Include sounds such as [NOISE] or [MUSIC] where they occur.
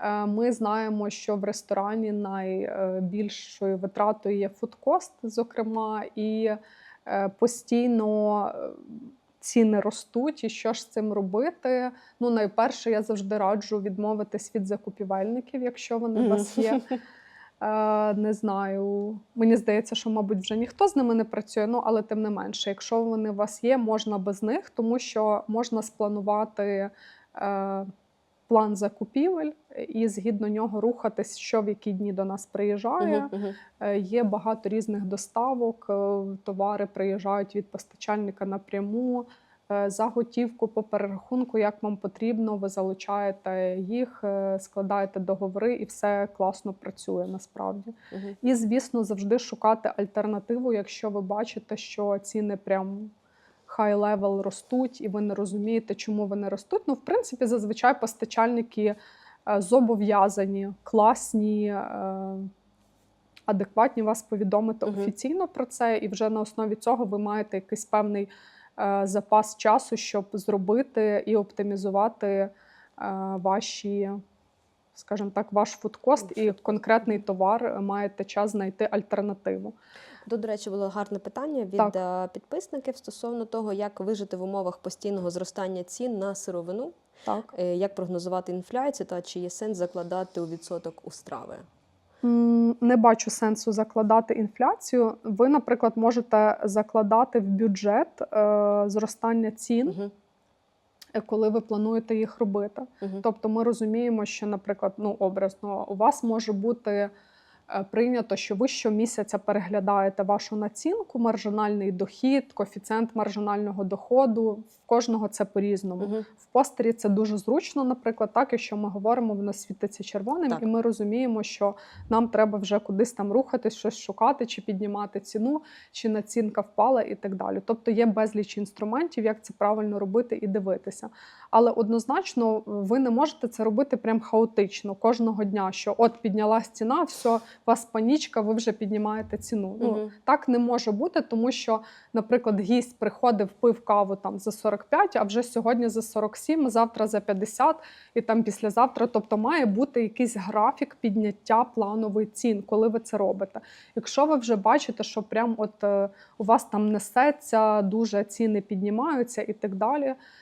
Е, Ми знаємо, що в ресторані найбільшою витратою є фудкост, зокрема, і е, постійно е, ціни ростуть. І що ж з цим робити? Ну, найперше, я завжди раджу відмовитись від закупівельників, якщо вони у вас є. [LAUGHS] Не знаю. Мені здається, що, мабуть, вже ніхто з ними не працює, ну але тим не менше, якщо вони у вас є, можна без них, тому що можна спланувати план закупівель і згідно нього рухатись, що в які дні до нас приїжджає. Мгм. Е, Є багато різних доставок, е, товари приїжджають від постачальника напряму. Е, За готівку по перерахунку, як вам потрібно, ви залучаєте їх, складаєте договори, і все класно працює насправді. Мгм. І, звісно, завжди шукати альтернативу, якщо ви бачите, що ціни прям хай левел ростуть, і ви не розумієте, чому вони ростуть. Ну, в принципі, зазвичай постачальники е, зобов'язані, класні, е, адекватні вас повідомити Мгм. офіційно про це, і вже на основі цього ви маєте якийсь певний е, запас часу, щоб зробити і оптимізувати ваші, скажімо так, ваш фудкост і конкретний товар е, маєте час знайти альтернативу. Тут, до речі, було гарне питання від Так. е, підписників стосовно того, як вижити в умовах постійного зростання цін на сировину, Так. е, як прогнозувати інфляцію та чи є сенс закладати у відсоток у страви. Не бачу сенсу закладати інфляцію. Ви, наприклад, можете закладати в бюджет е, зростання цін, е, коли ви плануєте їх робити. мгм. Тобто ми розуміємо, що, наприклад, ну образно, у вас може бути прийнято, що ви щомісяця переглядаєте вашу націнку, маржинальний дохід, коефіцієнт маржинального доходу. В кожного це по-різному. Мгм. В постері це дуже зручно, наприклад, так, якщо ми говоримо, воно світиться червоним, Так. і ми розуміємо, що нам треба вже кудись там рухатись, щось шукати, чи піднімати ціну, чи націнка впала, і так далі. Тобто є безліч інструментів, як це правильно робити і дивитися. Але однозначно ви не можете це робити прям хаотично кожного дня. Що от піднялась ціна, все, у вас панічка, ви вже піднімаєте ціну. Ну Мгм. так не може бути, тому що, наприклад, гість приходив, пив каву там за 45, а вже сьогодні за 47, завтра за 50 і там післязавтра. Тобто має бути якийсь графік підняття плановий цін, коли ви це робите. Якщо ви вже бачите, що прям от е, у вас там несеться, дуже ціни піднімаються і так далі.